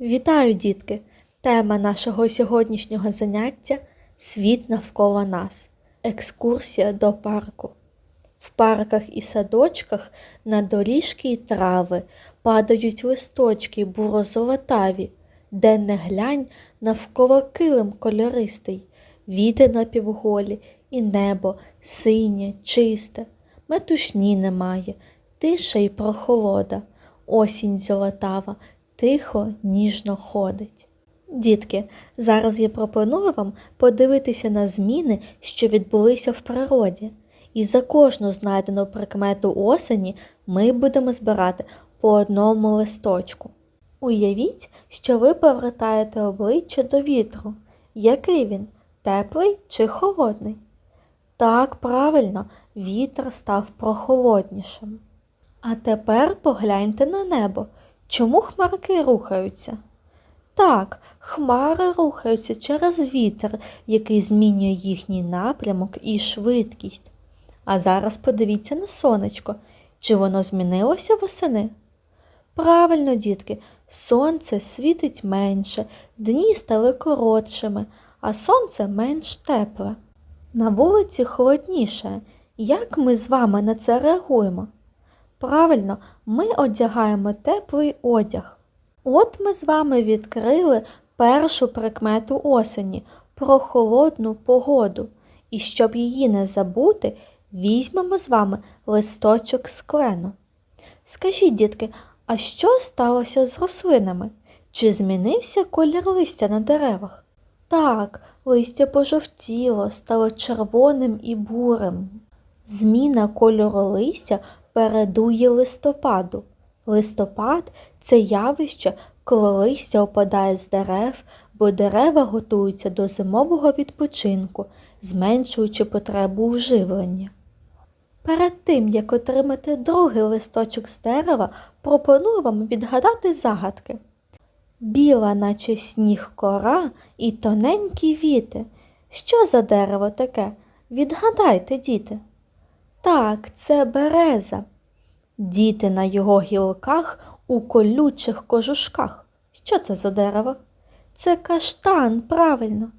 Вітаю, дітки! Тема нашого сьогоднішнього заняття Світ навколо нас. Екскурсія до парку. В парках і садочках на доріжки й трави падають листочки буро-золотаві, де не глянь навколо килим кольористий, віти напівголі, і небо синє, чисте, метушні немає, тиша й прохолода, осінь золотава, тихо, ніжно ходить. Дітки, зараз я пропоную вам подивитися на зміни, що відбулися в природі. І за кожну знайдену прикмету осені ми будемо збирати по одному листочку. Уявіть, що ви повертаєте обличчя до вітру. Який він? Теплий чи холодний? Так, правильно, вітер став прохолоднішим. А тепер погляньте на небо. Чому хмарки рухаються? Так, хмари рухаються через вітер, який змінює їхній напрямок і швидкість. А зараз подивіться на сонечко. Чи воно змінилося восени? Правильно, дітки, сонце світить менше, дні стали коротшими, а сонце менш тепле. На вулиці холодніше. Як ми з вами на це реагуємо? Правильно, ми одягаємо теплий одяг. От ми з вами відкрили першу прикмету осені про холодну погоду. І щоб її не забути, візьмемо з вами листочок з клену. Скажіть, дітки, а що сталося з рослинами? Чи змінився колір листя на деревах? Так, листя пожовтіло, стало червоним і бурим. Зміна кольору листя передує листопаду. Листопад це явище, коли листя опадає з дерев, бо дерева готуються до зимового відпочинку, зменшуючи потребу у живленні. Перед тим, як отримати другий листочок з дерева, пропоную вам відгадати загадки. Біла, наче сніг кора і тоненькі віти. Що за дерево таке? Відгадайте, діти. Так, це береза. Діти на його гілках у колючих кожушках. Що це за дерево? Це каштан, правильно.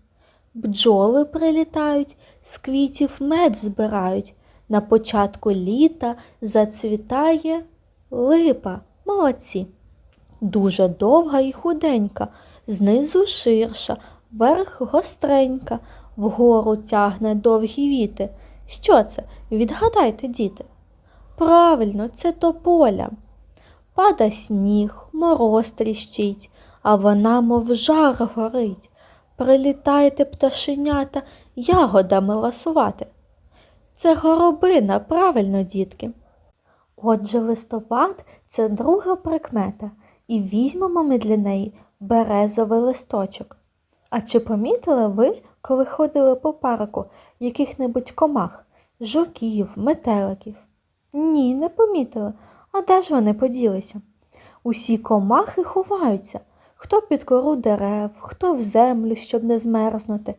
Бджоли прилітають, з квітів мед збирають. На початку літа зацвітає липа. Молодці. Дуже довга і худенька, знизу ширша, верх гостренька, вгору тягне довгі віти. Що це? Відгадайте, діти. Правильно, це тополя. Пада сніг, мороз тріщить, а вона, мов жар горить. Прилітайте, пташенята, ягодами ласувати. Це горобина, правильно, дітки. Отже, листопад це друга прикмета, і візьмемо ми для неї березовий листочок. А чи помітили ви, коли ходили по парку яких-небудь комах, жуків, метеликів? Ні, не помітили. А де ж вони поділися? Усі комахи ховаються, хто під кору дерев, хто в землю, щоб не змерзнути.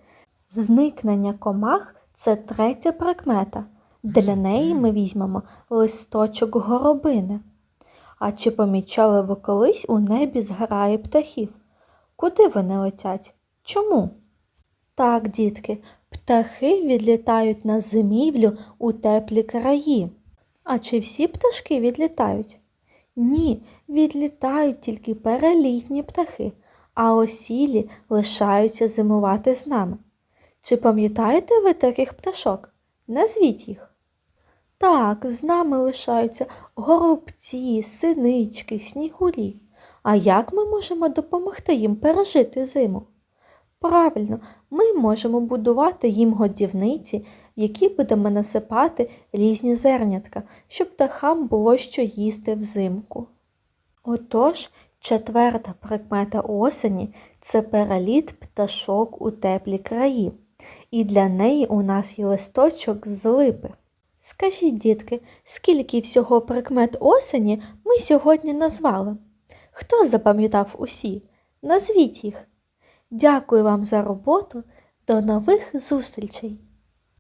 Зникнення комах це третя прикмета. Для неї ми візьмемо листочок горобини. А чи помічали ви колись у небі зграє птахів? Куди вони летять? Чому? Так, дітки, птахи відлітають на зимівлю у теплі краї. А чи всі пташки відлітають? Ні, відлітають тільки перелітні птахи, а осілі лишаються зимувати з нами. Чи пам'ятаєте ви таких пташок? Назвіть їх. Так, з нами лишаються горобці, синички, снігурі. А як ми можемо допомогти їм пережити зиму? Правильно, ми можемо будувати їм годівниці, в які будемо насипати різні зернятка, щоб птахам було що їсти взимку. Отож, четверта прикмета осені це переліт пташок у теплі краї, і для неї у нас є листочок з липи. Скажіть, дітки, скільки всього прикмет осені ми сьогодні назвали? Хто запам'ятав усі? Назвіть їх. Дякую вам за роботу. До нових зустрічей!